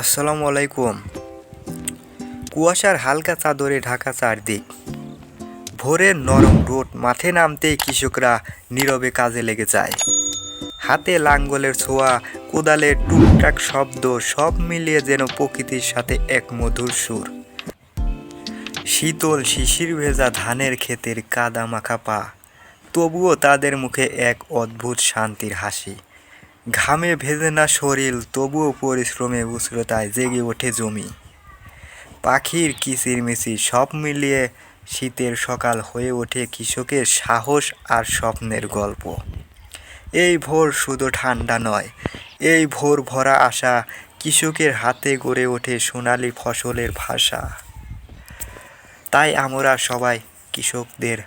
আসসালামু আলাইকুম। কুয়াশার হালকা চাদরে ঢাকা চারদিক। ভোরের নরম রোদ মাঠে নামতেই কৃষকরা নীরবে কাজে লেগে যায়। হাতে লাঙ্গলের ছোঁয়া কোদালের টুকটাক শব্দ, সব মিলিয়ে যেন প্রকৃতির সাথে এক মধুর সুর। শীতল শিশির ভেজা ধানের ক্ষেতের কাদা মাখা পা, তবুও তাদের মুখে এক অদ্ভুত শান্তির হাসি। ঘামে ভেজে না শরীর, তবুও পরিশ্রমে উষ্ণতায় জেগে ওঠে জমি। পাখির কিচিরমিচির সব মিলিয়ে শীতের সকাল হয়ে ওঠে কৃষকের সাহস আর স্বপ্নের গল্প। এই ভোর শুধু ঠান্ডা নয়, এই ভোর ভরা আশা কৃষকের হাতে গড়ে ওঠে সোনালি ফসলের ভাষা। তাই আমরা সবাই কৃষকদের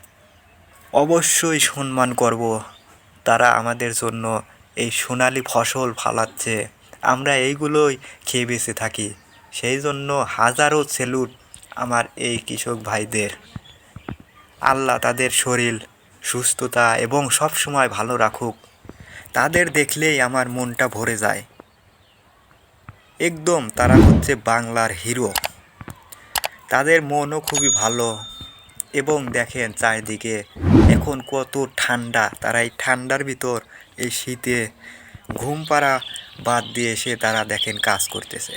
অবশ্যই সম্মান করব, তারা আমাদের জন্য এই সোনালি ফসল ফালাচ্ছে। আমরা এইগুলোই খেয়ে বেঁচে থাকি। সেই জন্য হাজারো সেলুট আমার এই কৃষক ভাইদের। আল্লাহ তাদের শরীর, সুস্থতা এবং সব সময় ভালো রাখুক। তাদের দেখলেই আমার মনটা ভরে যায়। একদম তারা হচ্ছে বাংলার হিরো। তাদের মনও খুবই ভালো। এবং দেখেন চারিদিকে এখন কত ঠান্ডা, তারা এই ঠান্ডার ভিতর, এই শীতে ঘুম পাড়া বাদ দিয়ে এসে তারা দেখেন কাজ করতেছে।